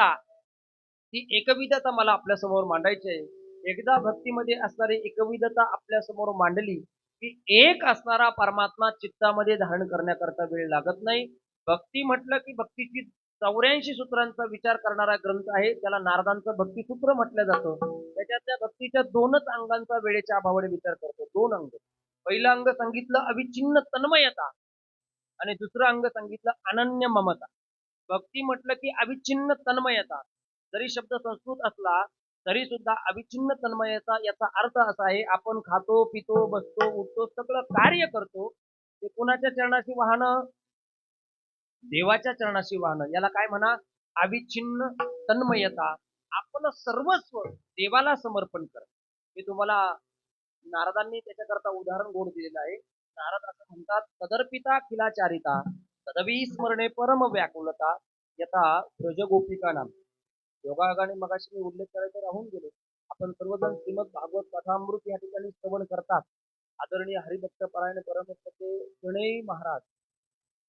एकविधता ती एकविधता मला आपल्यासमोर मांडायची आहे. एकदा भक्तीमध्ये असणारी एकविधता आपल्यासमोर मांडली की एक असणारा परमात्मा चित्तामध्ये धारण करण्याकरता वेळ लागत नाही. भक्ती म्हटलं की भक्तीची चौऱ्याऐंशी सूत्रांचा विचार करणारा ग्रंथ आहे. त्याला नारदांचं भक्तीसूत्र म्हटलं जातं. त्याच्यात त्या भक्तीच्या दोनच अंगांचा वेळेच्या अभावाने विचार करतो. दोन अंग. पहिलं अंग सांगितलं अविच्छिन्न तन्मयता. आणि दुसरं अंग सांगितलं अनन्य ममता भक्ती म्हटलं की अविच्छिन्न तन्मयता. जरी शब्द संस्कृत असला तरी सुद्धा अविच्छिन्न तन्मयता याचा अर्थ असा आहे आपण खातो पितो बसतो उठतो सगळं कार्य करतो. ते कोणाच्या चरणाशी वाहन देवाच्या चरणाशी वाहन याला काय म्हणा? अविच्छिन्न तन्मयता. आपण सर्वस्व देवाला समर्पण कर. मी तुम्हाला नारदांनी त्याच्याकरता उदाहरण गोड दिलेलं आहे. नारद असं म्हणतात तदर्पिता खिलाचारिता तदवी स्मरणे परम व्याकुलता यथा ब्रजगोपिका नाम योगायोगाने मगाशी मी उल्लेख करायचा राहून गेलो. आपण सर्वजण श्रीमद भागवत कथामृत या ठिकाणी श्रवण करतात. आदरणीय हरिभक्त परायण परमभक्त ते महाराज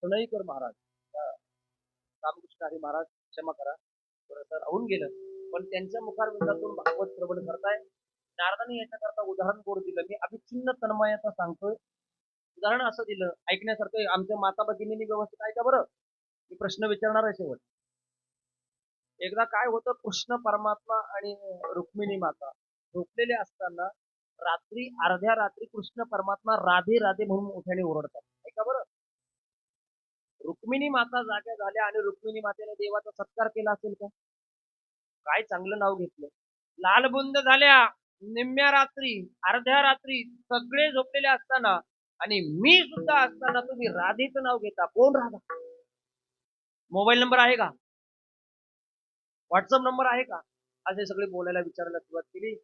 प्रणयकर महाराज. रामकृष्ण हरी महाराज क्षमा करा. थोडंसं राहून गेलं. पण त्यांच्या मुखारविंदातून भागवत श्रवण करताय. नारदाने याच्याकरता उदाहरण कोर दिलं. मी अभिच्छिन्न तन्मयाचा सांगतोय. उदाहरण असं दिलं. ऐकण्यासारखं आमच्या माता भगिनींनी व्यवस्थित ऐका बरं? मी प्रश्न विचारणार आहे शेवट. एकदा काय होतं कृष्ण परमात्मा आणि रुक्मिणी माता झोपलेले असताना रात्री अर्ध्या रात्री कृष्ण परमात्मा राधे राधे म्हणून मोठ्याने ओरडतात. ऐका बरं. रुक्मिणी माता जाग्या झाल्या आणि रुक्मिणी मातेने देवाचा सत्कार केला असेल का? काय चांगलं नाव घेतलं? लालबुंद झाल्या निम्म्या रात्री अर्ध्या रात्री सगळे झोपलेले असताना आणि मी सुद्धा असताना तुम्ही राधेचं नाव घेता. कोण राधा? मोबाईल नंबर आहे का? व्हॉट्सअप नंबर आहे का? असे सगळे बोलायला विचारायला सुरुवात केली.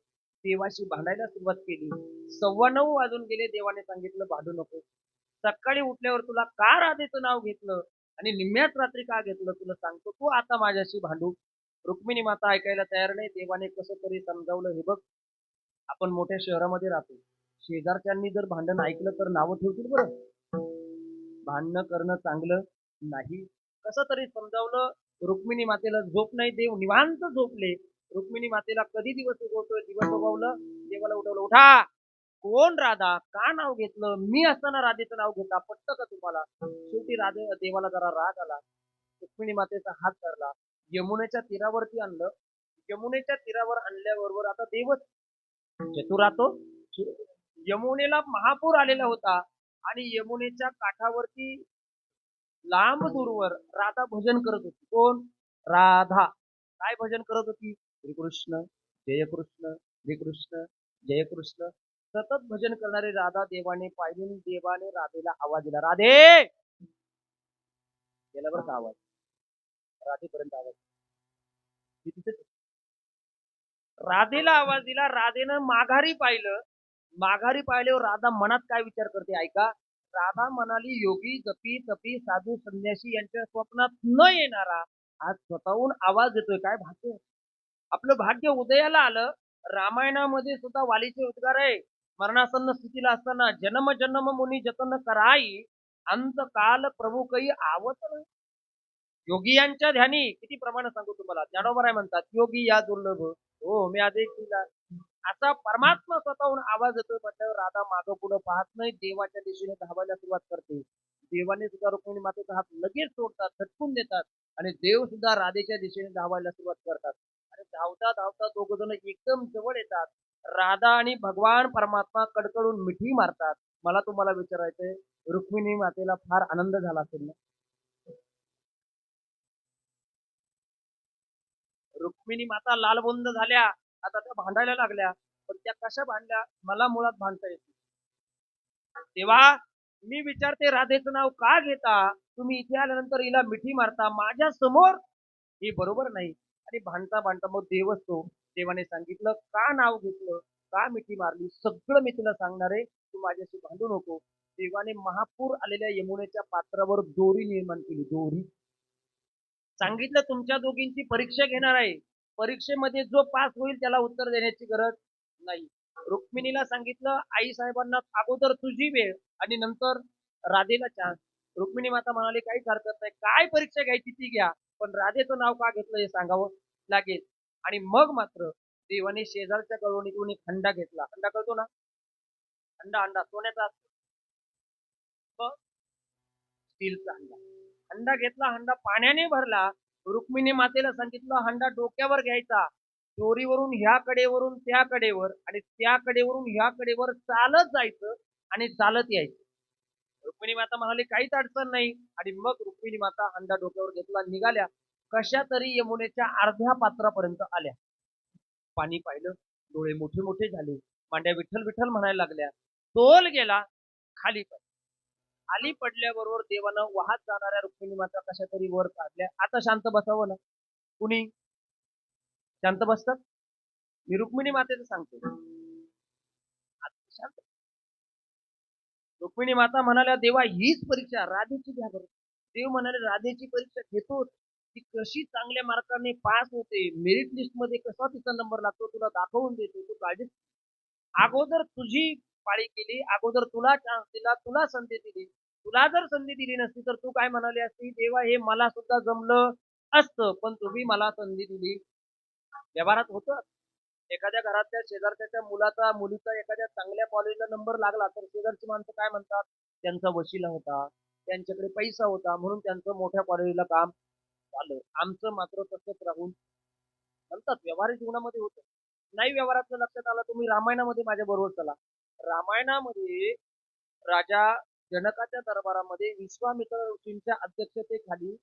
देवाशी भांडायला सुरुवात केली. सव्वा नऊ वाजून गेले. देवाने सांगितलं भांडू नको. सकाळी उठल्यावर तुला का राधेचं नाव घेतलं? आणि निम्म्याच रात्री का घेतलं? तुला सांगतो तू आता माझ्याशी भांडू. रुक्मिणी माता ऐकायला तयार नाही. देवाने कसं तरी समजावलं हे बघ आपण मोठ्या शहरामध्ये राहतो. शेजारच्यांनी जर भांडण ऐकलं तर नावं ठेवतील बरं. भांडणं करणं चांगलं नाही. कसं तरी समजावलं? रुक्मिणी मातेला झोप नाही देव निवांत झोपले. रुक्मिणी मातेला कधी दिवस उगवतोय? दिवस उगवलं देवाला उठवलं उठा. कोण राधा? का नाव घेतलं? मी असताना राधेचं नाव घेता पटत का तुम्हाला? शेवटी राधे देवाला जरा राग आला. रुक्मिणी मातेचा हात धरला. यमुनेच्या तीरावरती आणलं. यमुनेच्या तीरावर आणल्याबरोबर आता देवच चतुरातो. यमुनेला महापूर आलेला होता. आणि यमुनेच्या काठावरती लांब दूरवर राधा भजन करत होती. कोण? राधा. काय भजन करत होती? श्रीकृष्ण जय कृष्ण श्रीकृष्ण जय कृष्ण सतत भजन करणारे राधा देवाने पाहिजे देवाने राधेला आवाज दिला. राधे! गेला बरं का आवाज. राधेपर्यंत आवाज. राधेला आवाज दिला. राधेनं माघारी पाहिलं. माघारी पाहिल्यावर राधा मनात काय विचार करते? ऐका. राधा म्हणाली योगी जपी तपी साधू संन्यासी यांच्या स्वप्नात न येणारा आज स्वतःहून आवाज येतोय काय भाग्य? आपलं भाग्य उदयाला आलं. रामायणामध्ये सुद्धा वालीचे उद्गार आहे. मरणासन्न स्थितीला असताना जन्म जन्म मुनी जतन कराई. अंत काल प्रभू काही आवत नाही. योगी यांच्या ध्यानी किती प्रमाण सांगू तुम्हाला? ज्ञानोबर आहे म्हणतात योगी या दुर्लभ. हो मी आदेश दिला. असा परमात्मा स्वतःहून आवाज येतोय म्हटल्यावर राधा मागं पुढे पाहत नाही देवाच्या दिशेने धावायला सुरुवात करते. देवाने सुद्धा रुक्मिणी मातेचा हात लगेच सोडतात झटकून देतात आणि देव सुद्धा राधेच्या दिशेने धावायला सुरुवात करतात. आणि धावता धावता दोघ जण एकदम जवळ येतात. राधा आणि भगवान परमात्मा कडकडून मिठी मारतात. मला तुम्हाला विचारायचंय रुक्मिणी मातेला फार आनंद झाला असेल ना? रुक्मिणी माता लालबुंद झाल्या. आता त्या भांडायला लागल्या पण त्या कशा भांडल्या मला मुळात भांडता येते तेव्हा मी विचारते राधेचं नाव का घेता? तुम्ही इथे आल्यानंतर हिला मिठी मारता माझ्यासमोर? हे बरोबर नाही. आणि भांडता भांडता मग देव असतो देवाने सांगितलं का नाव घेतलं का मिठी मारली सगळं मी तुला सांगणार आहे. तू माझ्याशी भांडू नको. देवाने महापूर आलेल्या यमुनेच्या पात्रावर दोरी निर्माण केली दोरी. सांगितलं तुमच्या दोघींची परीक्षा घेणार आहे. परीक्षेमध्ये जो पास होईल त्याला उत्तर देण्याची गरज नाही. रुक्मिणीला सांगितलं आई साहेबांना अगोदर तुझी वेळ आणि नंतर राधेला चान्स रुक्मिणी माता म्हणाली काहीच हरकत नाही. काय परीक्षा घ्यायची ती घ्या. पण राधेचं नाव का घेतलं हे सांगावं लागेल. आणि मग मात्र देवाने शेजारच्या कळवणीतून एक हंडा घेतला. हंडा कळतो ना? हंडा हंडा. सोन्याचा असतो. स्टीलचा हंडा. हंडा घेतला हंडा पाण्याने भरला. रुक्मिणी मातेला सांगितलं हंडा डोक्यावर घ्यायचा. चोरीवरून ह्या कडेवरून त्या कडेवर आणि त्या कडेवरून ह्या कडेवर चालत जायचं आणि चालत यायचं. रुक्मिणी माता म्हणाली काहीच अडचण नाही. आणि मग रुक्मिणी माता हंडा डोक्यावर घेतला निघाल्या. कशा तरी यमुनेच्या अर्ध्या पात्रापर्यंत आल्या. पाणी पाहिलं डोळे मोठे मोठे झाले. मांड्या विठ्ठल विठ्ठल म्हणायला लागल्या. तोल गेला खाली पाहिजे खाली पडल्याबरोबर देवानं वाहत जाणाऱ्या रुक्मिणी माता कशा तरी वर काढल्या. आता शांत बसावं ना? कुणी? शांत बसतात मी रुक्मिणी मातेचं सांगतो. शांत. रुक्मिणी माता म्हणाल्या देवा हीच परीक्षा राधेची घ्या बरं. देव म्हणाले राधेची परीक्षा घेतो. ती कशी चांगल्या मार्काने पास होते. मेरिट लिस्टमध्ये कसा तिचा नंबर लागतो तुला दाखवून देतो. तू काळजी अगोदर तुझी पाळी केली अगोदर तुला चान्स दिला तुला संधी दिली. तुला जर संधी दिली नसती तर तू काय म्हणाली असती? देवा हे मला सुद्धा जमलं असतं पण तुम्ही मला संधी दिली. व्यवहारात होतं. एखाद्या घरातल्या शेजारच्या मुलाचा मुलीचा एखाद्या चांगल्या कॉलेजला नंबर लागला तर शेजारची माणसं काय म्हणतात? त्यांचा वशिला होता त्यांच्याकडे पैसा होता म्हणून त्यांचं मोठ्या कॉलेजला काम झालं. आमचं मात्र तसंच राहून म्हणतात व्यवहारिक जीवनामध्ये होतं. नाही व्यवहाराचं लक्षात आलं तुम्ही रामायणामध्ये माझ्या बरोबर चला. रामायणामध्ये राजा जनकाच्या दरबारामध्ये विश्वामित्र ऋषींच्या अध्यक्षतेखाली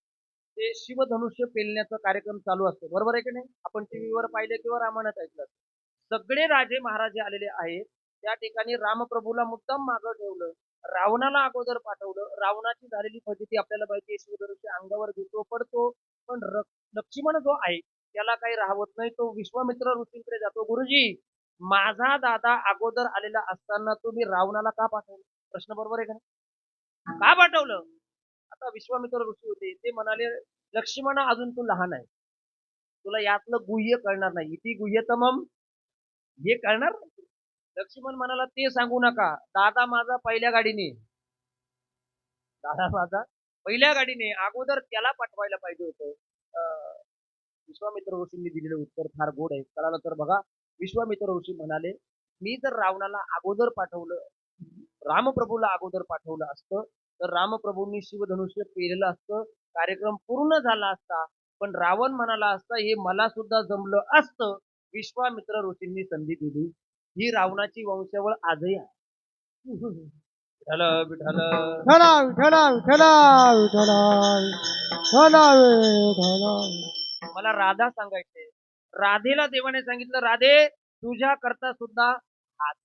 ते शिवधनुष्य पेलण्याचा कार्यक्रम चालू असतो. बरोबर आहे की नाही? आपण टीव्हीवर पाहिलं किंवा रामायणात ऐकलं. सगळे राजे महाराजे आलेले आहेत. त्या ठिकाणी रामप्रभूला मुद्दाम मागं ठेवलं. रावणाला अगोदर पाठवलं. रावणाची झालेली फजिती आपल्याला माहिती शिवधनुष्य अंगावर घेतो पडतो. पण लक्ष्मण जो आहे त्याला काही राहवत नाही. तो विश्वामित्र ऋषींकडे जातो. गुरुजी माझा दादा अगोदर आलेला असताना तुम्ही रावणाला का पाठवलं? प्रश्न बरोबर आहे का नाही? का पाठवलं? आता विश्वामित्र ऋषी होते ते म्हणाले लक्ष्मण अजून तू लहान आहे. तुला यातलं गुह्य कळणार नाही. इति गुह्यतम हे कळणार लक्ष्मण म्हणाला ते सांगू नका. दादा माझा पहिल्या गाडीने दादा माझा पहिल्या गाडीने अगोदर त्याला पाठवायला पाहिजे होतं. अं, विश्वामित्र ऋषींनी दिलेलं उत्तर फार गोड आहे. कळालं तर बघा. विश्वामित्र ऋषी म्हणाले मी जर रावणाला अगोदर पाठवलं रामप्रभूला अगोदर पाठवलं असतं तर रामप्रभूंनी शिवधनुष्य पेरलं असतं कार्यक्रम पूर्ण झाला असता पण रावण म्हणाला असता हे मला सुद्धा जमलं असतं विश्वामित्र ऋषींनी संधी दिली. ही रावणाची वंशावळ आजही आहे. विठ्ठल विठ्ठल. मला राधा सांगायचे राधेला देवाने सांगितलं राधे तुझ्या करता सुद्धा हाच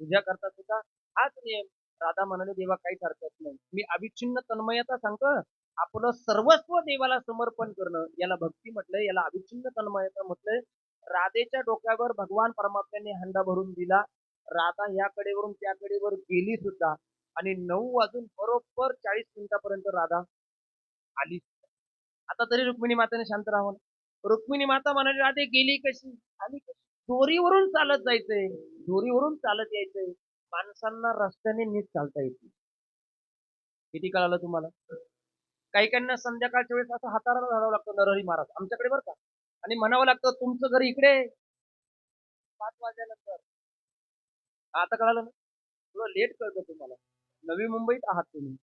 तुझ्या करता सुद्धा हाच नियम. राधा म्हणाले देवा काहीच हरकत नाही. मी अविच्छिन्न तन्मयता सांगतो आपलं सर्वस्व देवाला समर्पण करणं. याला भक्ती म्हटलंय याला अविच्छिन्न तन्मयता म्हटलंय. राधेच्या डोक्यावर भगवान परमात्म्याने हंडा भरून दिला. राधा ह्या त्याकडेवर त्या गेली सुद्धा आणि नऊ वाजून बरोबर चाळीस मिनिटापर्यंत राधा आली. आता तरी रुक्मिणी मातेने शांत राहावं रुक्मिणी माता म्हणाली राधे गेली कशी? आली कशी? दोरीवरून चालत जायचंय. दोरीवरून चालत यायचंय. माणसांना रस्त्याने नीट चालता येते किती कळालं तुम्हाला? काही काहींना संध्याकाळच्या वेळेस असं हाताला धरावं लागतं नरहरी महाराज. आमच्याकडे बरं का? आणि म्हणावं लागतं तुमचं घर इकडे पाच वाजल्यानंतर. आता कळालं ना? थोडं लेट कळतं तुम्हाला. नवी मुंबईत आहात तुम्ही.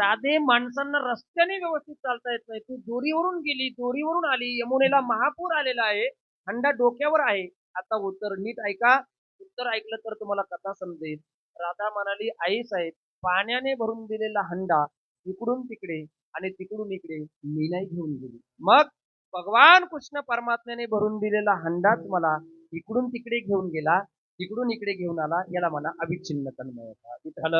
राधे माणसांना रस्त्याने व्यवस्थित चालता येत नाही. ती दोरीवरून गेली दोरीवरून आली यमुनेला महापूर आलेला आहे हंडा डोक्यावर आहे. आता उत्तर नीट ऐका. उत्तर ऐकलं तर तुम्हाला कथा समजेल. राधा म्हणाली आई साहेब पाण्याने भरून दिलेला हंडा इकडून तिकडे आणि तिकडून इकडे मी नाही घेऊन गेली. मग भगवान कृष्ण परमात्म्याने भरून दिलेला हंडाच मला इकडून तिकडे घेऊन गेला तिकडून इकडे घेऊन आला याला म्हणा अविच्छिन्न तन्मयता विठ्ठल.